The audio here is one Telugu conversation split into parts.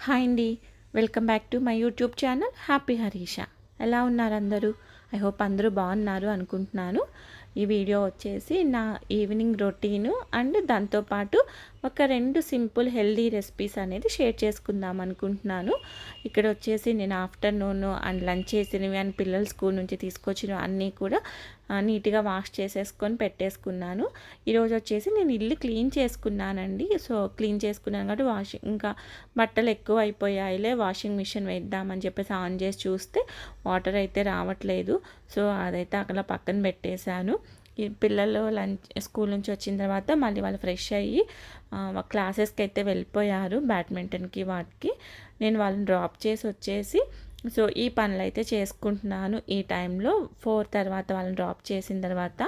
హాయ్ అండి. Welcome back to my YouTube channel happy Harisha. ఎలా ఉన్నారు అందరూ? ఐ హోప్ అందరూ బాగున్నారు అనుకుంటున్నాను. ఈ వీడియో వచ్చేసి నా ఈవినింగ్ రొటీను అండ్ దాంతోపాటు ఒక రెండు సింపుల్ హెల్దీ రెసిపీస్ అనేది షేర్ చేసుకుందాం అనుకుంటున్నాను. ఇక్కడ వచ్చేసి నేను ఆఫ్టర్నూన్ అండ్ లంచ్ చేసినవి అండ్ పిల్లలు స్కూల్ నుంచి తీసుకొచ్చినవి అన్నీ కూడా నీట్గా వాష్ చేసేసుకొని పెట్టేసుకున్నాను. ఈరోజు వచ్చేసి నేను ఇల్లు క్లీన్ చేసుకున్నానండి. సో క్లీన్ చేసుకున్నాను కాబట్టి వాషింగ్ ఇంకా బట్టలు ఎక్కువ అయిపోయాయిలే వాషింగ్ మిషన్ వేద్దామని చెప్పేసి ఆన్ చేసి చూస్తే వాటర్ అయితే రావట్లేదు. సో అదైతే అక్కడ పక్కన పెట్టేశాను. ఈ పిల్లలు లంచ్ స్కూల్ నుంచి వచ్చిన తర్వాత మళ్ళీ వాళ్ళు ఫ్రెష్ అయ్యి క్లాసెస్కి అయితే వెళ్ళిపోయారు బ్యాడ్మింటన్కి వాటికి. నేను వాళ్ళని డ్రాప్ చేసి వచ్చేసి సో ఈ పనులు అయితే చేసుకుంటున్నాను ఈ టైంలో. ఫోర్ తర్వాత వాళ్ళని డ్రాప్ చేసిన తర్వాత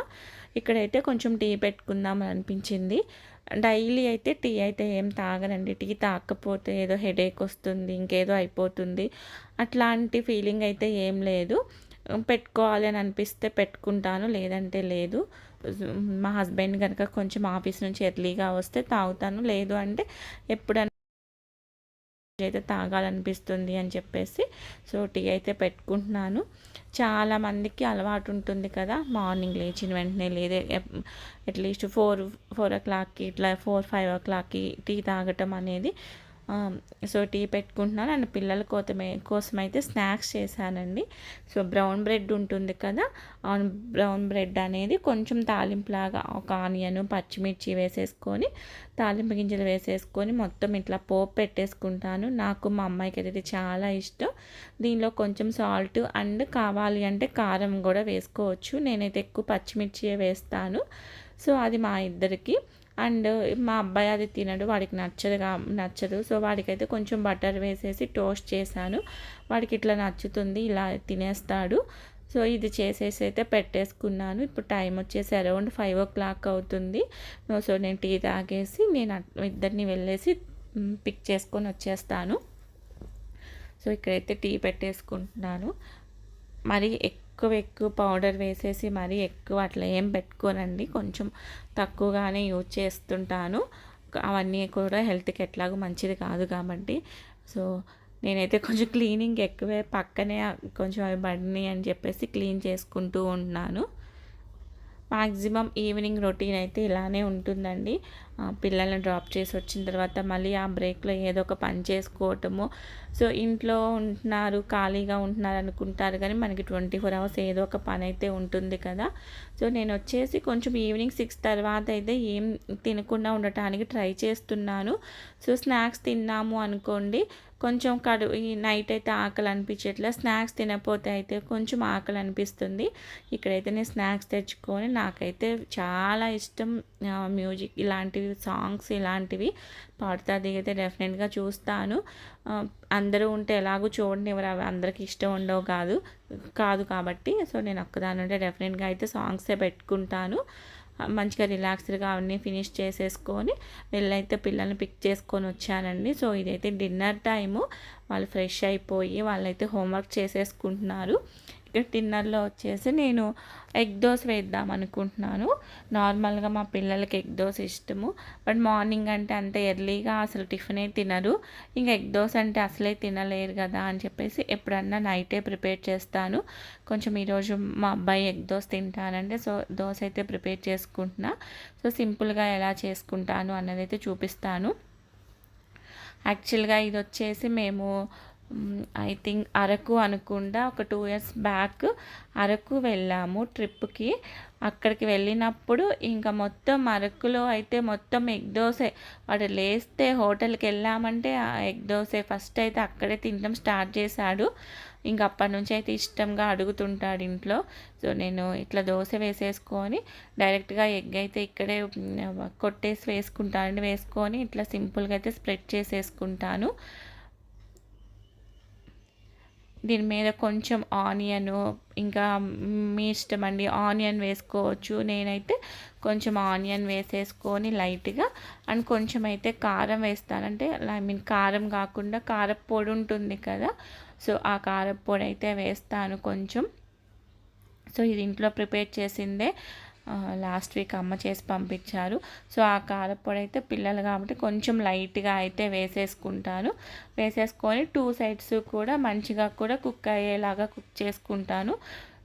ఇక్కడైతే కొంచెం టీ పెట్టుకుందాం అనిపించింది. డైలీ అయితే టీ అయితే ఏం తాగనండి. టీ తాగకపోతే ఏదో హెడేక్ వస్తుంది ఇంకేదో అయిపోతుంది. అట్లాంటి ఫీలింగ్ అయితే ఏం లేదు. పెట్టుకోవాలి అని అనిపిస్తే పెట్టుకుంటాను లేదంటే లేదు. మా హస్బెండ్ కనుక కొంచెం ఆఫీస్ నుంచి ఎర్లీగా వస్తే తాగుతాను. లేదు అంటే ఎప్పుడన్నా అయితే తాగాలనిపిస్తుంది అని చెప్పేసి. సో టీ అయితే పెట్టుకుంటున్నాను. చాలామందికి అలవాటు ఉంటుంది కదా మార్నింగ్ లేచిన వెంటనే లేదే అట్లీస్ట్ ఫోర్ ఫోర్ ఓ క్లాక్కి ఇట్లా ఫోర్ ఫైవ్ ఓ క్లాక్కి టీ తాగటం అనేది సో టీ పెట్టుకుంటున్నాను. అండ్ పిల్లల కోసమే కోసం అయితే స్నాక్స్ చేశానండి. సో బ్రౌన్ బ్రెడ్ ఉంటుంది కదా బ్రౌన్ బ్రెడ్ అనేది కొంచెం తాలింపులాగా ఒక ఆనియన్ పచ్చిమిర్చి వేసేసుకొని తాలింపు గింజలు వేసేసుకొని మొత్తం ఇట్లా పోపు పెట్టేసుకుంటాను. నాకు మా అమ్మాయికి అయితే చాలా ఇష్టం. దీనిలో కొంచెం సాల్ట్ అండ్ కావాలి అంటే కారం కూడా వేసుకోవచ్చు. నేనైతే ఎక్కువ పచ్చిమిర్చి వేస్తాను. సో అది మా ఇద్దరికి. అండ్ మా అబ్బాయి అది తినడు వాడికి నచ్చదు నచ్చదు. సో వాడికైతే కొంచెం బటర్ వేసేసి టోస్ట్ చేశాను. వాడికి ఇట్లా నచ్చుతుంది ఇలా తినేస్తాడు. సో ఇది చేసేసి అయితే పెట్టేసుకున్నాను. ఇప్పుడు టైం వచ్చేసి అరౌండ్ ఫైవ్ ఓ క్లాక్ అవుతుంది. సో నేను టీ తాగేసి నేను ఇద్దరిని వెళ్ళేసి పిక్ చేసుకొని వచ్చేస్తాను. సో ఇక్కడైతే టీ పెట్టేసుకుంటున్నాను. మరి ఎక్కువ ఎక్కువ పౌడర్ వేసేసి మరీ ఎక్కువ అట్లా ఏం పెట్టుకోనండి. కొంచెం తక్కువగానే యూజ్ చేస్తుంటాను. అవన్నీ కూడా హెల్త్కి ఎట్లాగో మంచిది కాదు కాబట్టి. సో నేనైతే కొంచెం క్లీనింగ్ ఎక్కువే పక్కనే కొంచెం అవి పడినాయి అని చెప్పేసి క్లీన్ చేసుకుంటూ ఉన్నాను మ్యాక్సిమం ఈవినింగ్ రొటీన్ అయితే ఇలానే ఉంటుందండి. పిల్లల్ని డ్రాప్ చేసి వచ్చిన తర్వాత మళ్ళీ ఆ బ్రేక్లో ఏదో ఒక పని చేసుకోవటము. సో ఇంట్లో ఉంటున్నారు ఖాళీగా ఉంటున్నారు అనుకుంటారు కానీ మనకి ట్వంటీ ఫోర్ అవర్స్ ఏదో ఒక పని అయితే ఉంటుంది కదా. సో నేను వచ్చేసి కొంచెం ఈవినింగ్ సిక్స్ తర్వాత అయితే ఏం తినకుండా ఉండటానికి ట్రై చేస్తున్నాను. సో స్నాక్స్ తిన్నాము అనుకోండి కొంచెం కడు ఈ నైట్ అయితే ఆకలి అనిపించేట్లా స్నాక్స్ తినకపోతే అయితే కొంచెం ఆకలి అనిపిస్తుంది ఇక్కడైతే నేను స్నాక్స్ తెచ్చుకొని నాకైతే చాలా ఇష్టం. మ్యూజిక్ ఇలాంటివి సాంగ్స్ ఇలాంటివి పాడుతా దిగితే డెఫినెట్గా చూస్తాను. అందరూ ఉంటే ఎలాగో చూడండి ఎవరు అవి అందరికి ఇష్టం ఉండవు కాదు కాదు కాబట్టి. సో నేను ఒక్కదాని ఉంటే డెఫినెట్గా అయితే సాంగ్సే పెట్టుకుంటాను. మంచిగా రిలాక్స్డ్గా అవన్నీ ఫినిష్ చేసేసుకొని వెళ్ళైతే పిల్లల్ని పిక్ చేసుకొని వచ్చానండి. సో ఇదైతే డిన్నర్ టైము. వాళ్ళు ఫ్రెష్ అయిపోయి వాళ్ళైతే హోంవర్క్ చేసేసుకుంటున్నారు. డిన్నర్లో వచ్చేసి నేను ఎగ్ దోశ వేద్దాం అనుకుంటున్నాను. నార్మల్గా మా పిల్లలకి ఎగ్ దోశ ఇష్టము. బట్ మార్నింగ్ అంటే అంత ఎర్లీగా అసలు టిఫినే తినరు. ఇంకా ఎగ్ దోశ అంటే అసలే తినలేరు కదా అని చెప్పేసి ఎప్పుడన్నా నైటే ప్రిపేర్ చేస్తాను. కొంచెం ఈరోజు మా అబ్బాయి ఎగ్ దోశ తింటానంటే సో దోశ అయితే ప్రిపేర్ చేసుకుంటున్నా. సో సింపుల్గా ఎలా చేసుకుంటాను అన్నది అయితే చూపిస్తాను. యాక్చువల్గా ఇది వచ్చేసి మేము ఐ థింక్ అరకు అనుకుండా ఒక టూ ఇయర్స్ బ్యాక్ అరకు వెళ్ళాము ట్రిప్కి. అక్కడికి వెళ్ళినప్పుడు ఇంకా మొత్తం అరకులో అయితే మొత్తం ఎగ్ దోశ వాడు లేస్తే హోటల్కి వెళ్ళామంటే ఆ ఎగ్ దోశ ఫస్ట్ అయితే అక్కడే తినడం స్టార్ట్ చేశాడు. ఇంకా అప్పటి నుంచి అయితే ఇష్టంగా అడుగుతుంటాడు ఇంట్లో. సో నేను ఇట్లా దోశ వేసేసుకొని డైరెక్ట్గా ఎగ్ అయితే ఇక్కడే కొట్టేసి వేసుకుంటాను. వేసుకొని ఇట్లా సింపుల్గా అయితే స్ప్రెడ్ చేసేసుకుంటాను. దీని మీద కొంచెం ఆనియన్ ఇంకా మీ ఇష్టం అండి ఆనియన్ వేసుకోవచ్చు. నేనైతే కొంచెం ఆనియన్ వేసేసుకొని లైట్గా అండ్ కొంచెం అయితే కారం వేస్తానంటే ఐ మీన్ కారం కాకుండా కారపొడి ఉంటుంది కదా సో ఆ కారపొడి అయితే వేస్తాను కొంచెం. సో ఇది ఇంట్లో ప్రిపేర్ చేసిందే. లాస్ట్ వీక్ అమ్మ చేసి పంపించారు. సో ఆ కారపొడి అయితే పిల్లలు కాబట్టి కొంచెం లైట్గా అయితే వేసేసుకుంటాను. వేసేసుకొని టూ సైడ్స్ కూడా మంచిగా కూడా కుక్ అయ్యేలాగా కుక్ చేసుకుంటాను.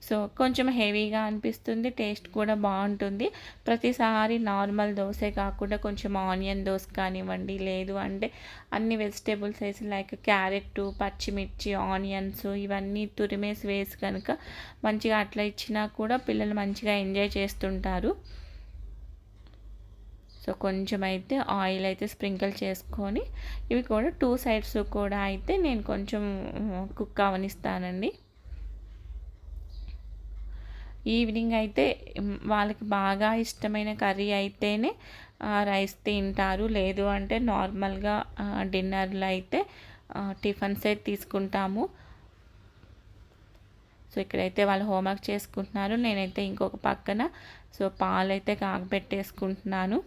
సో కొంచెం హెవీగా అనిపిస్తుంది టేస్ట్ కూడా బాగుంటుంది. ప్రతిసారి నార్మల్ దోశ కాకుండా కొంచెం ఆనియన్ దోశ కానివ్వండి లేదు అంటే అన్ని వెజిటేబుల్స్ వేసి లైక్ క్యారెట్ పచ్చిమిర్చి ఆనియన్స్ ఇవన్నీ తురిమేసి వేసి కనుక మంచిగా అట్లా ఇచ్చినా కూడా పిల్లలు మంచిగా ఎంజాయ్ చేస్తుంటారు. సో కొంచెం అయితే ఆయిల్ అయితే స్ప్రింకిల్ చేసుకొని ఇవి కూడా టూ సైడ్స్ కూడా అయితే నేను కొంచెం కుక్ అవనిస్తానండి. ఈవినింగ్ అయితే వాళ్ళకి బాగా ఇష్టమైన కర్రీ అయితేనే రైస్ తింటారు. లేదు అంటే నార్మల్గా డిన్నర్లో అయితే టిఫిన్సే అయితే తీసుకుంటాము. సో ఇక్కడైతే వాళ్ళు హోంవర్క్ చేసుకుంటున్నారు. నేనైతే ఇంకొక పక్కన సో పాలు అయితే కాగబెట్టేసుకుంటున్నాను.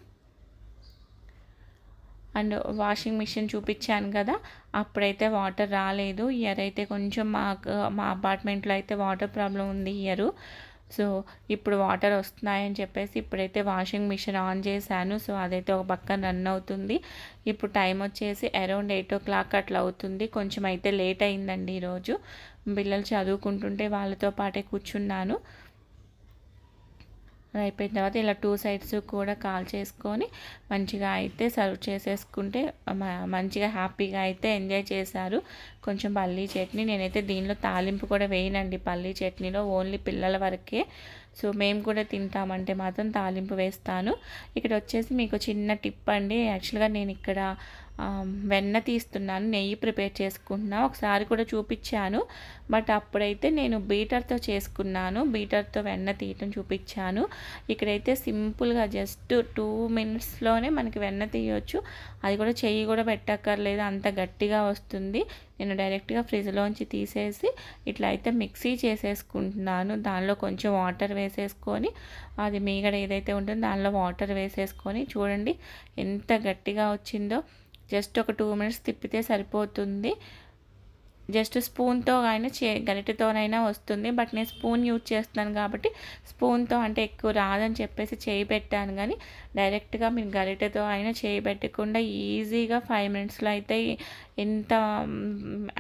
అండ్ వాషింగ్ మిషన్ చూపించాను కదా అప్పుడైతే వాటర్ రాలేదు. ఇయర్ అయితే కొంచెం మాకు మా అపార్ట్మెంట్లో అయితే వాటర్ ప్రాబ్లం ఉంది ఇయర్. సో ఇప్పుడు వాటర్ వస్తున్నాయని చెప్పేసి ఇప్పుడైతే వాషింగ్ మిషన్ ఆన్ చేశాను. సో అదైతే ఒక పక్క రన్ అవుతుంది. ఇప్పుడు టైం వచ్చేసి అరౌండ్ ఎయిట్ ఓ క్లాక్ అట్లా అవుతుంది. కొంచెం అయితే లేట్ అయిందండి ఈరోజు. పిల్లలు చదువుకుంటుంటే వాళ్ళతో పాటే కూర్చున్నాను. అయిపోయిన తర్వాత ఇలా టూ సైడ్స్ కూడా కాల్ చేసుకొని మంచిగా అయితే సర్వ్ చేసేసుకుంటే మంచిగా హ్యాపీగా అయితే ఎంజాయ్ చేశారు. కొంచెం పల్లీ చట్నీ నేనైతే దీనిలో తాలింపు కూడా వేయనండి. పల్లీ చట్నీలో ఓన్లీ పిల్లల వరకే. సో మేము కూడా తింటామంటే మాత్రం తాలింపు వేస్తాను. ఇక్కడ వచ్చేసి మీకు చిన్న టిప్ అండి. యాక్చువల్గా నేను ఇక్కడ వెన్న తీస్తున్నాను నెయ్యి ప్రిపేర్ చేసుకుంటున్నాను ఒకసారి కూడా చూపించాను. బట్ అప్పుడైతే నేను బీటర్తో చేసుకున్నాను. బీటర్తో వెన్న తీయటం చూపించాను. ఇక్కడైతే సింపుల్గా జస్ట్ టూ మినిట్స్లోనే మనకి వెన్న తీయవచ్చు అది కూడా చెయ్యి కూడా పెట్టక్కర్లేదు అంత గట్టిగా వస్తుంది. నేను డైరెక్ట్గా ఫ్రిడ్జ్లోంచి తీసేసి ఇట్లా అయితే మిక్సీ చేసేసుకుంటున్నాను. దానిలో కొంచెం వాటర్ వేసేసుకొని అది మీగడ ఏదైతే ఉంటుందో దానిలో వాటర్ వేసేసుకొని చూడండి ఎంత గట్టిగా వచ్చిందో. జస్ట్ ఒక టూ మినిట్స్ తిప్పితే సరిపోతుంది. జస్ట్ స్పూన్తో అయినా చే గరిటెతోనైనా వస్తుంది. బట్ నేను స్పూన్ యూజ్ చేస్తున్నాను కాబట్టి స్పూన్తో అంటే ఎక్కువ రాదని చెప్పేసి చేయి పెట్టాను కానీ డైరెక్ట్గా మీరు గరిటెతో అయినా చేయి పెట్టకుండా ఈజీగా ఫైవ్ మినిట్స్లో అయితే ఎంత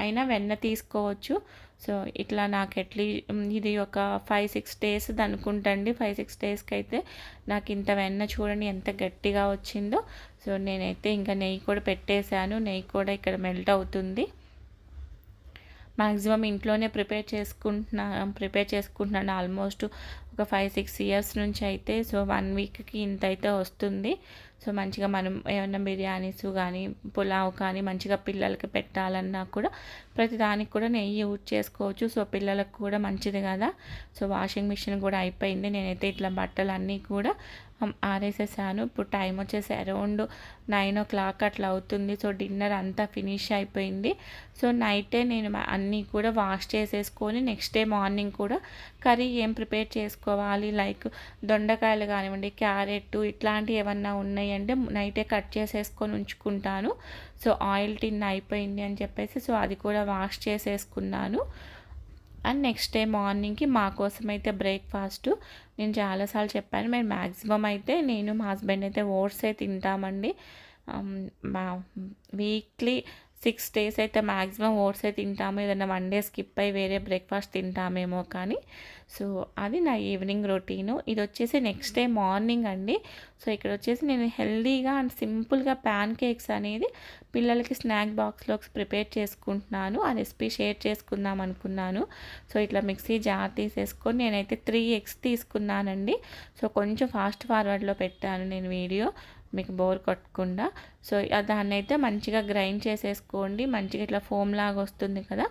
అయినా వెన్న తీసుకోవచ్చు. సో ఇట్లా నాకు ఎట్లీ ఇది ఒక ఫైవ్ సిక్స్ డేస్ అనుకుంటండి ఫైవ్ సిక్స్ డేస్కి అయితే నాకు ఇంత వెన్న చూడండి ఎంత గట్టిగా వచ్చిందో. సో నేనైతే ఇంకా నెయ్యి కూడా పెట్టేశాను. నెయ్యి కూడా ఇక్కడ మెల్ట్ అవుతుంది. మ్యాక్సిమం ఇంట్లోనే ప్రిపేర్ చేసుకుంటున్నా ప్రిపేర్ చేసుకుంటున్నాను ఆల్మోస్ట్ ఒక ఫైవ్ సిక్స్ ఇయర్స్ నుంచి అయితే సో వన్ వీక్కి ఇంత అయితే వస్తుంది. సో మంచిగా మనం ఏమైనా బిర్యానీస్ కానీ పులావ్ కానీ మంచిగా పిల్లలకి పెట్టాలన్నా కూడా ప్రతి దానికి కూడా నెయ్యి యూజ్ చేసుకోవచ్చు. సో పిల్లలకు కూడా మంచిది కదా. సో వాషింగ్ మిషన్ కూడా అయిపోయింది. నేనైతే ఇట్లా బట్టలు అన్నీ కూడా ఆరేసేసాను. ఇప్పుడు టైం వచ్చేసి అరౌండ్ నైన్ ఓ క్లాక్ అట్లా అవుతుంది. సో డిన్నర్ అంతా ఫినిష్ అయిపోయింది. సో నైటే నేను అన్నీ కూడా వాష్ చేసేసుకొని నెక్స్ట్ డే మార్నింగ్ కూడా కర్రీ ఏం ప్రిపేర్ చేసుకోవాలి లైక్ దొండకాయలు కానివ్వండి క్యారెట్ ఇట్లాంటివి ఏమన్నా ఉన్నాయంటే నైటే కట్ చేసేసుకొని ఉంచుకుంటాను. సో ఆయిల్ టిన్ అయిపోయింది అని చెప్పేసి సో అది కూడా వాష్ చేసేసుకున్నాను. అండ్ నెక్స్ట్ డే మార్నింగ్కి మా కోసం అయితే బ్రేక్ఫాస్ట్. నేను చాలాసార్లు చెప్పాను మేము మ్యాక్సిమం అయితే నేను మా హస్బెండ్ అయితే ఓట్సే తింటామండి. మా వీక్లీ సిక్స్ డేస్ అయితే మ్యాక్సిమం అయితే తింటాము. ఏదైనా వన్ డే స్కిప్ అయ్యి వేరే బ్రేక్ఫాస్ట్ తింటామేమో కానీ. సో అది నా ఈవినింగ్ రొటీను. ఇది వచ్చేసి నెక్స్ట్ డే మార్నింగ్ అండి. సో ఇక్కడ వచ్చేసి నేను హెల్దీగా అండ్ సింపుల్గా ప్యాన్ కేక్స్ అనేది పిల్లలకి స్నాక్ బాక్స్లో ప్రిపేర్ చేసుకుంటున్నాను. ఆ రెసిపీ షేర్ చేసుకుందాం అనుకున్నాను. సో ఇట్లా మిక్సీ జార్ తీసేసుకొని నేనైతే త్రీ ఎగ్స్ తీసుకున్నానండి. సో కొంచెం ఫాస్ట్ ఫార్వర్డ్లో పెట్టాను నేను వీడియో. మీకు బోర్ కొట్టకుండా. సో దాన్ని అయితే మంచిగా గ్రైండ్ చేసేసుకోండి. మంచిగా ఇట్లా ఫోమ్ లాగా వస్తుంది కదా.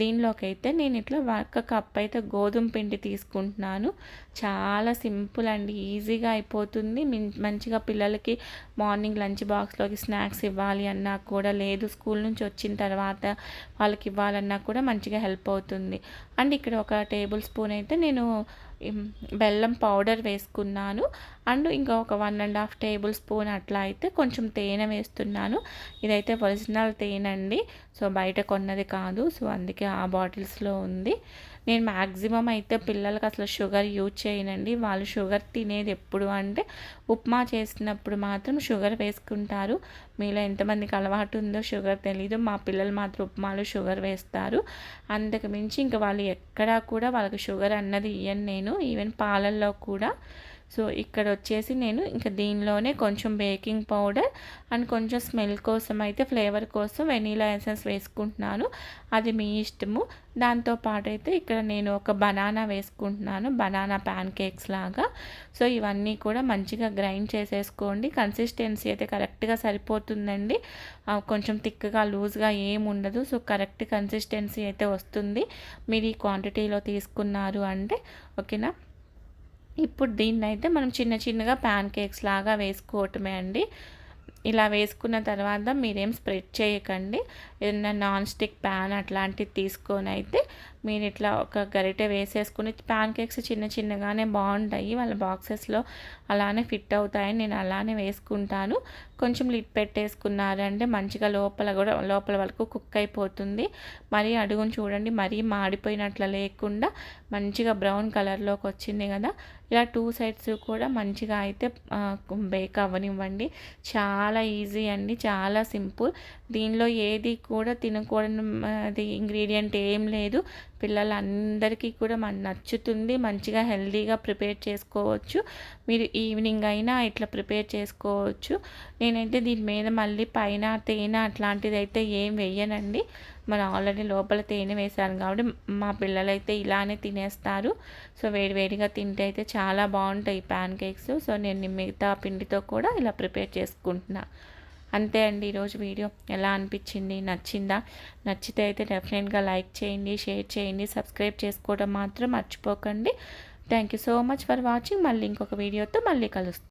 దీనిలోకి అయితే నేను ఇట్లా ఒక కప్ అయితే గోధుమ పిండి తీసుకుంటున్నాను. చాలా సింపుల్ అండి. ఈజీగా అయిపోతుంది. మంచిగా పిల్లలకి మార్నింగ్ లంచ్ బాక్స్లోకి స్నాక్స్ ఇవ్వాలి అన్నా కూడా లేదు స్కూల్ నుంచి వచ్చిన తర్వాత వాళ్ళకి ఇవ్వాలన్నా కూడా మంచిగా హెల్ప్ అవుతుంది. అండ్ ఇక్కడ ఒక టేబుల్ స్పూన్ అయితే నేను బెల్లం పౌడర్ వేసుకున్నాను. అండ్ ఇంకా ఒక one and half tablespoon అట్లా అయితే కొంచెం తేనె వేస్తున్నాను. ఇదైతే ఒరిజినల్ తేనె అండి. సో బయట కొన్నది కాదు. సో అందుకే ఆ బాటిల్స్లో ఉంది. నేను మ్యాక్సిమం అయితే పిల్లలకి అసలు షుగర్ యూజ్ చేయనండి. వాళ్ళు షుగర్ తినేది ఎప్పుడు అంటే ఉప్మా చేసినప్పుడు మాత్రం షుగర్ వేసుకుంటారు. మీలో ఎంతమందికి అలవాటు ఉందో షుగర్ తెలీదు. మా పిల్లలు మాత్రం ఉప్మాలో షుగర్ వేస్తారు. అంతకు మించి ఇంకా వాళ్ళు ఎక్కడా కూడా వాళ్ళకి షుగర్ అన్నది ఇయ్యను నేను. ఈవెన్ పాలల్లో కూడా సో ఇక్కడ వచ్చేసి నేను ఇంకా దీనిలోనే కొంచెం బేకింగ్ పౌడర్ అండ్ కొంచెం స్మెల్ కోసం అయితే ఫ్లేవర్ కోసం వెనీలా ఎసెన్స్ వేసుకుంటున్నాను. అది మీ ఇష్టము. దాంతోపాటు అయితే ఇక్కడ నేను ఒక బనానా వేసుకుంటున్నాను బనానా ప్యాన్ కేక్స్ లాగా. సో ఇవన్నీ కూడా మంచిగా గ్రైండ్ చేసేసుకోండి. కన్సిస్టెన్సీ అయితే కరెక్ట్గా సరిపోతుందండి. కొంచెం థిక్గా లూజ్గా ఏం ఉండదు. సో కరెక్ట్ కన్సిస్టెన్సీ అయితే వస్తుంది. మీరు ఈ క్వాంటిటీలో తీసుకున్నారు అంటే ఓకేనా? ఇప్పుడు దీన్ని అయితే మనం చిన్న చిన్నగా ప్యాన్ కేక్స్ లాగా వేసుకోవటమే అండి. ఇలా వేసుకున్న తర్వాత మీరేం స్ప్రెడ్ చేయకండి. ఏదైనా నాన్ స్టిక్ ప్యాన్ అట్లాంటివి తీసుకొని అయితే మీరు ఇట్లా ఒక గరిటె వేసేసుకుని ప్యాన్ కేక్స్ చిన్న చిన్నగానే బాగుంటాయి. వాళ్ళ బాక్సెస్లో అలానే ఫిట్ అవుతాయని నేను అలానే వేసుకుంటాను. కొంచెం లిడ్ పెట్టేసుకున్నారంటే మంచిగా లోపల కూడా లోపల వరకు కుక్ అయిపోతుంది. మరీ అడుగుని చూడండి మరీ మాడిపోయినట్ల లేకుండా మంచిగా బ్రౌన్ కలర్లోకి వచ్చింది కదా. ఇలా టూ సైడ్స్ కూడా మంచిగా అయితే బేక్ అవ్వనివ్వండి. చాలా ఈజీ అండి చాలా సింపుల్ దీనిలో ఏది కూడా తినకూడని అది ఇంగ్రీడియంట్ ఏం లేదు. పిల్లలందరికీ కూడా మన నచ్చుతుంది. మంచిగా హెల్దీగా ప్రిపేర్ చేసుకోవచ్చు. మీరు ఈవినింగ్ అయినా ఇట్లా ప్రిపేర్ చేసుకోవచ్చు. నేనైతే దీని మీద మళ్ళీ పైన తేనె అట్లాంటిది అయితే ఏం వేయనండి. మనం ఆల్రెడీ లోపల తేనె వేసాను కాబట్టి మా పిల్లలైతే ఇలానే తినేస్తారు. సో వేడివేడిగా తింటే అయితే చాలా బాగుంటాయి ప్యాన్ కేక్స్ సో నేను మిగతా పిండితో కూడా ఇలా ప్రిపేర్ చేసుకుంటున్నాను అంతే అండి ఈరోజు వీడియో. ఎలా అనిపించింది? నచ్చిందా? నచ్చితే అయితే డెఫినెట్గా లైక్ చేయండి షేర్ చేయండి సబ్స్క్రైబ్ చేసుకోవడం మాత్రం మర్చిపోకండి. Thank you so much for watching. మళ్ళీ ఇంకొక వీడియోతో మళ్ళీ కలుస్తాం.